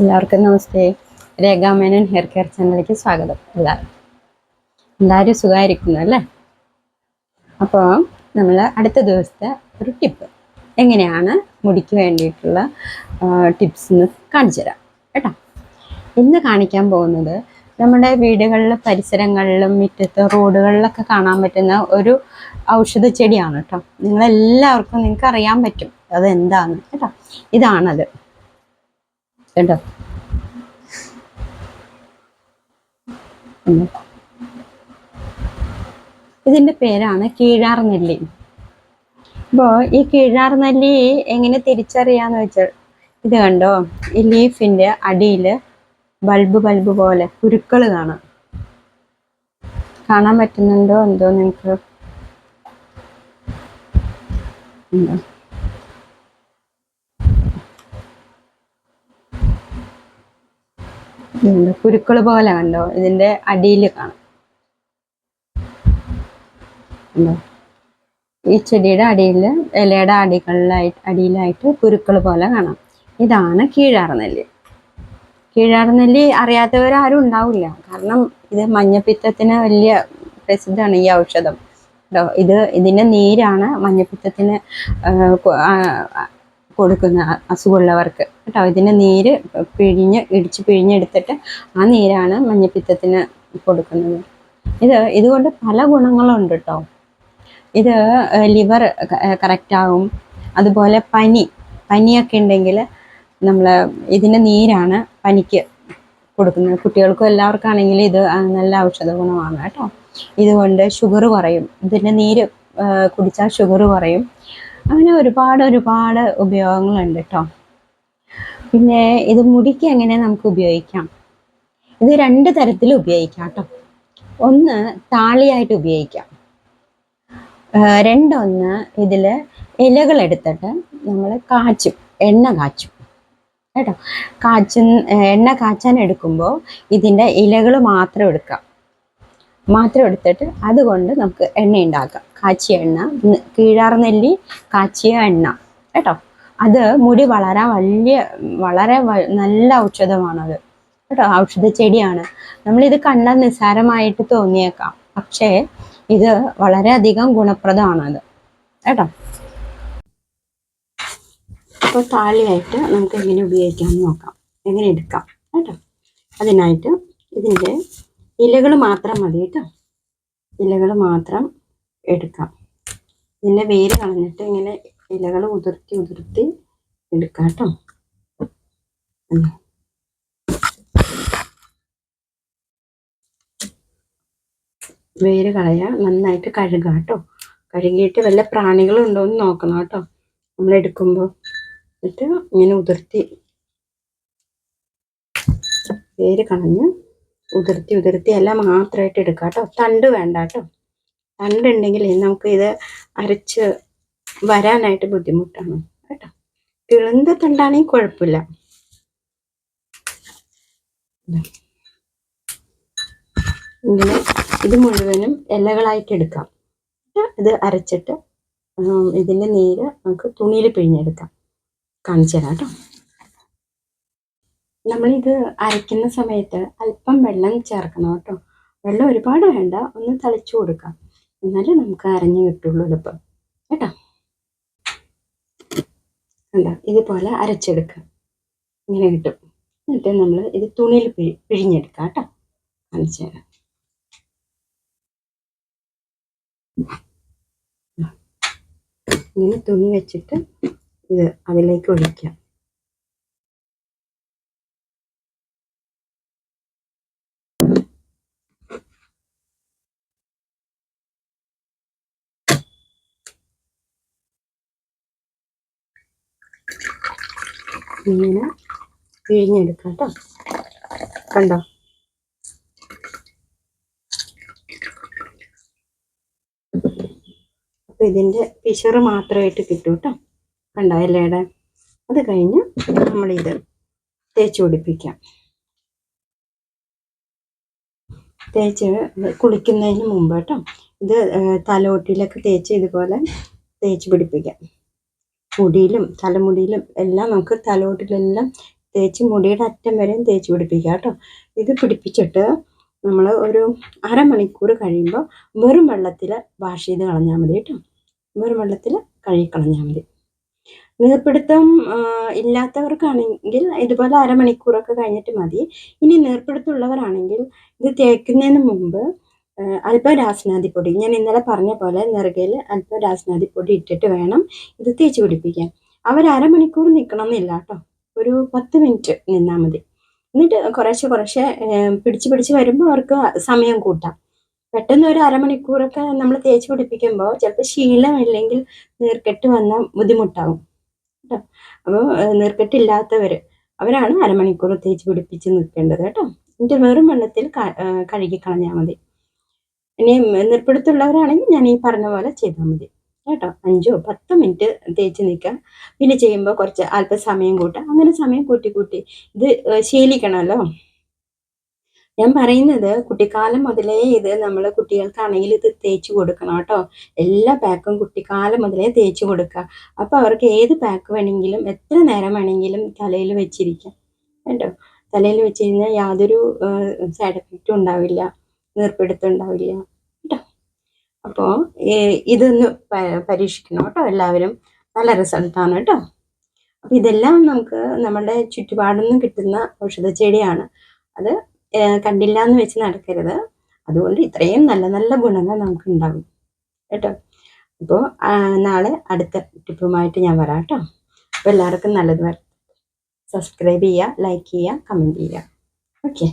എല്ലാവർക്കും നമസ്തേ. Rekha Menon hair care ചാനലിലേക്ക് സ്വാഗതം എല്ലാവരും എല്ലാവരും സുഖമായിരിക്കുന്നു അല്ലേ? അപ്പോൾ നമ്മൾ അടുത്ത ദിവസത്തെ ഒരു ടിപ്പ്. എങ്ങനെയാണ് മുടിക്ക് വേണ്ടിയിട്ടുള്ള ടിപ്സ് എന്ന് കാണിച്ചു തരാം. കേട്ടോ? ഇന്ന് കാണിക്കാൻ പോകുന്നത് നമ്മുടെ വീടുകളിലും പരിസരങ്ങളിലും മുറ്റത്ത് റോഡുകളിലൊക്കെ കാണാൻ പറ്റുന്ന ഒരു ഔഷധ ചെടിയാണ് കേട്ടോ. നിങ്ങളെല്ലാവർക്കും നിങ്ങൾക്ക് അറിയാൻ പറ്റും. അത് എന്താണ് കേട്ടോ? ഇതാണത്. കേട്ടോ. ഇതിന്റെ പേരാണ് കീഴാർ നെല്ലി. അപ്പോൾ ഈ കീഴാർ നെല്ലി എങ്ങനെ തിരിച്ചറിയാന്ന് വെച്ചാൽ ഇത് കണ്ടോ? ഈ ലീഫിന്റെ അടിയിൽ ബൾബ് ബൾബ് പോലെ കുരുക്കൾ കാണാം. കാണാൻ പറ്റുന്നുണ്ടോ എന്തോ നിങ്ങൾക്ക്? കുരുക്കൾ പോലെ കണ്ടോ? ഇതിന്റെ അടിയിൽ കാണാം. കണ്ടോ? ഈ ചെടിയുടെ അടിയിൽ ഇലയുടെ അടികളിലായിട്ട് അടിയിലായിട്ട് കുരുക്കൾ പോലെ കാണാം. ഇതാണ് കീഴാർനെല്ലി. കീഴാർനെല്ലി അറിയാത്തവരാരും ഉണ്ടാവില്ല. കാരണം ഇത് മഞ്ഞപ്പിത്തത്തിന് വലിയ പ്രസിദ്ധമാണ് ഈ ഔഷധം. കേട്ടോ ഇത് ഇതിന്റെ നീരാണ് മഞ്ഞപ്പിത്തത്തിന് കൊടുക്കുന്ന അസുഖമുള്ളവർക്ക്. കേട്ടോ. ഇതിന്റെ നീര് പിഴിഞ്ഞ് ഇടിച്ച് പിഴിഞ്ഞെടുത്തിട്ട് ആ നീരാണ് മഞ്ഞപ്പിത്തത്തിന് കൊടുക്കുന്നത്. ഇത് ഇതുകൊണ്ട് പല ഗുണങ്ങളുണ്ട് കേട്ടോ. ഇത് ലിവർ കറക്റ്റാകും അതുപോലെ പനി പനിയൊക്കെ ഉണ്ടെങ്കിൽ നമ്മൾ ഇതിന്റെ നീരാണ് പനിക്ക് കൊടുക്കുന്നത്. കുട്ടികൾക്കും എല്ലാവർക്കും ആണെങ്കിൽ ഇത് നല്ല ഔഷധ ഗുണമാണ് കേട്ടോ. ഇതുകൊണ്ട് ഷുഗർ കുറയും. ഇതിന്റെ നീര് കുടിച്ചാൽ ഷുഗർ കുറയും. അങ്ങനെ ഒരുപാട് ഒരുപാട് ഉപയോഗങ്ങളുണ്ട് കേട്ടോ. പിന്നെ ഇത് മുടിക്ക് എങ്ങനെ നമുക്ക് ഉപയോഗിക്കാം? ഇത് രണ്ട് തരത്തിൽ ഉപയോഗിക്കാം കേട്ടോ ഒന്ന് താളിയായിട്ട് ഉപയോഗിക്കാം. രണ്ടൊന്ന് ഇതിൽ ഇലകൾ എടുത്തിട്ട് നമ്മൾ കാച്ചും എണ്ണ കാച്ചും. കേട്ടോ? കാച്ചും എണ്ണ കാച്ചാൻ എടുക്കുമ്പോൾ ഇതിന്റെ ഇലകൾ മാത്രം എടുക്കാം. മാത്രം എടുത്തിട്ട് അതുകൊണ്ട് നമുക്ക് എണ്ണ ഉണ്ടാക്കാം. കാച്ചിയ എണ്ണ ന- കീഴാർ നെല്ലി കാച്ചിയ എണ്ണ. കേട്ടോ? അത് മുടി വളരാൻ വലിയ വളരെ നല്ല ഔഷധമാണത്. കേട്ടോ ഔഷധ ചെടിയാണ് നമ്മളിത് കണ്ടാൽ നിസ്സാരമായിട്ട് തോന്നിയേക്കാം. പക്ഷേ ഇത് വളരെയധികം ഗുണപ്രദമാണത്. കേട്ടോ? അപ്പോൾ താളിയായിട്ട് നമുക്ക് എങ്ങനെ ഉപയോഗിക്കാമെന്ന് നോക്കാം. എങ്ങനെ എടുക്കാം. കേട്ടോ? അതിനായിട്ട് ഇതിന്റെ ഇലകൾ മാത്രം മതി കേട്ടോ. ഇലകൾ മാത്രം എടുക്കാം. ഇതിന്റെ വേര് കളഞ്ഞിട്ട് ഇങ്ങനെ ഇലകൾ ഉതിർത്തി ഉതിർത്തി എടുക്കാം കേട്ടോ വേര് കളയാ നന്നായിട്ട് കഴുകാം കേട്ടോ കഴുകിയിട്ട് വല്ല പ്രാണികളുണ്ടോ എന്ന് നോക്കണം കേട്ടോ. നമ്മൾ എടുക്കുമ്പോൾ എന്നിട്ട് ഇങ്ങനെ ഉതിർത്തി. വേര് കളഞ്ഞ് ഉതിർത്തി ഉതിർത്തി എല്ലാം മാത്രമായിട്ട് എടുക്കാം കേട്ടോ തണ്ട് വേണ്ട കേട്ടോ തണ്ടുണ്ടെങ്കിൽ നമുക്ക് ഇത് അരച്ച് വരാനായിട്ട് ബുദ്ധിമുട്ടാണ് കേട്ടോ. ഇളന്ത തണ്ടാണെങ്കിൽ കുഴപ്പമില്ല. ഇങ്ങനെ ഇത് മുഴുവനും ഇലകളായിട്ട് എടുക്കാം. ഇത് അരച്ചിട്ട് ഇതിന്റെ നീര് നമുക്ക് തുണിയിൽ പിഴിഞ്ഞെടുക്കാം. കാണിച്ചു തരാം കേട്ടോ. നമ്മളിത് അരയ്ക്കുന്ന സമയത്ത് അല്പം വെള്ളം ചേർക്കണം കേട്ടോ. വെള്ളം ഒരുപാട് വേണ്ട ഒന്ന് തളിച്ചു കൊടുക്കാം. എന്നാലേ നമുക്ക് അരഞ്ഞു കിട്ടുള്ളൂ എളുപ്പം. കേട്ടോ. കണ്ടോ? ഇതുപോലെ അരച്ചെടുക്കുക. ഇങ്ങനെ കിട്ടും. എന്നിട്ട് നമ്മൾ ഇത് തുണിയിൽ പിഴി പിഴിഞ്ഞെടുക്കാം കേട്ടോ. കാണിച്ചു ഇങ്ങനെ തുണി വെച്ചിട്ട് ഇത് അതിലേക്ക് ഒഴിക്കാം ഇങ്ങനെ പിഴിഞ്ഞെടുക്കാം കേട്ടോ കണ്ടോ? അപ്പൊ ഇതിന്റെ പിശറ് മാത്രമായിട്ട് കിട്ടും കേട്ടോ കണ്ടോ ഇലയുടെ? അത് കഴിഞ്ഞ് നമ്മളിത് തേച്ച് പിടിപ്പിക്കാം. തേച്ച് കുളിക്കുന്നതിന് മുമ്പ് കേട്ടോ ഇത് തലോട്ടിലൊക്കെ തേച്ച് ഇതുപോലെ തേച്ച് പിടിപ്പിക്കാം. മുടിയിലും തലമുടിയിലും എല്ലാം നമുക്ക് തലോട്ടിലെല്ലാം തേച്ച് മുടിയുടെ അറ്റം വരെയും തേച്ച് പിടിപ്പിക്കുക കേട്ടോ. ഇത് പിടിപ്പിച്ചിട്ട് നമ്മൾ ഒരു അരമണിക്കൂർ കഴിയുമ്പോൾ വെറും വെള്ളത്തിൽ വാഷ് ചെയ്ത് കളഞ്ഞാൽ മതി കേട്ടോ. വെറും വെള്ളത്തിൽ കഴുകിക്കളഞ്ഞാൽ മതി. നീർപ്പിടുത്തം ഇല്ലാത്തവർക്കാണെങ്കിൽ ഇതുപോലെ അരമണിക്കൂറൊക്കെ കഴിഞ്ഞിട്ട് മതി. ഇനി നീർപ്പിടുത്തമുള്ളവരാണെങ്കിൽ ഇത് തേക്കുന്നതിന് മുമ്പ് അല്പം രാസനാദിപ്പൊടി. ഞാൻ ഇന്നലെ പറഞ്ഞ പോലെ നെറുകയിൽ അല്പം രാസനാദിപ്പൊടി ഇട്ടിട്ട് വേണം ഇത് തേച്ച് പിടിപ്പിക്കാൻ. അവർ അരമണിക്കൂർ നിൽക്കണം എന്നില്ല കേട്ടോ. ഒരു പത്ത് മിനിറ്റ് നിന്നാൽ മതി. എന്നിട്ട് കുറേശ്ശെ കുറേശ്ശെ പിടിച്ച് പിടിച്ച് വരുമ്പോൾ അവർക്ക് സമയം കൂട്ടാം. പെട്ടെന്ന് ഒരു അരമണിക്കൂറൊക്കെ നമ്മൾ തേച്ച് പിടിപ്പിക്കുമ്പോൾ ചിലപ്പോൾ ശീലമില്ലെങ്കിൽ നീർക്കെട്ട് വന്നാൽ ബുദ്ധിമുട്ടാവും കേട്ടോ. അപ്പോൾ നീർക്കെട്ടില്ലാത്തവർ അവരാണ് അരമണിക്കൂർ തേച്ച് പിടിപ്പിച്ച് നിൽക്കേണ്ടത് കേട്ടോ. എന്നിട്ട് വെറും വെള്ളത്തിൽ കഴുകി കളഞ്ഞാൽ മതി. ഇനി നിർപ്പിടുത്തുള്ളവരാണെങ്കിൽ ഞാൻ ഈ പറഞ്ഞ പോലെ ചെയ്താൽ മതി. കേട്ടോ? അഞ്ചോ പത്തോ മിനിറ്റ് തേച്ച് നിൽക്കുക പിന്നെ ചെയ്യുമ്പോൾ കുറച്ച് അല്പം സമയം കൂട്ടുക അങ്ങനെ സമയം കൂട്ടി കൂട്ടി ഇത് ശീലിക്കണമല്ലോ. ഞാൻ പറയുന്നത് കുട്ടിക്കാലം മുതലേ ഇത് നമ്മൾ കുട്ടികൾക്കാണെങ്കിൽ ഇത് തേച്ച് കൊടുക്കണം കേട്ടോ. എല്ലാ പാക്കും കുട്ടിക്കാലം മുതലേ തേച്ച് കൊടുക്കുക. അപ്പോൾ അവർക്ക് ഏത് പാക്ക് വേണമെങ്കിലും എത്ര നേരം വേണമെങ്കിലും തലയിൽ വെച്ചിരിക്കാം. കേട്ടോ? തലയിൽ വെച്ച് കഴിഞ്ഞാൽ യാതൊരു സൈഡ് എഫക്റ്റും ഉണ്ടാവില്ല. നീർപ്പിടുത്തം ഉണ്ടാവില്ല കേട്ടോ അപ്പോൾ ഇതൊന്ന് പരീക്ഷിക്കണം കേട്ടോ എല്ലാവരും. നല്ല റിസൾട്ടാണ് കേട്ടോ. അപ്പം ഇതെല്ലാം നമുക്ക് നമ്മുടെ ചുറ്റുപാടിൽ കിട്ടുന്ന ഔഷധ ചെടിയാണ് അത് കണ്ടില്ല എന്ന് വെച്ച് നടക്കരുത്. അതുകൊണ്ട് ഇത്രയും നല്ല നല്ല ഗുണങ്ങൾ നമുക്ക് ഉണ്ടാകും കേട്ടോ അപ്പോൾ നാളെ അടുത്ത ടിപ്പുമായിട്ട് ഞാൻ വരാം കേട്ടോ. അപ്പോൾ എല്ലാവർക്കും നല്ലത് വരട്ടെ. സബ്സ്ക്രൈബ് ചെയ്യുക ലൈക്ക് ചെയ്യുക കമന്റ് ചെയ്യുക. ഓക്കെ.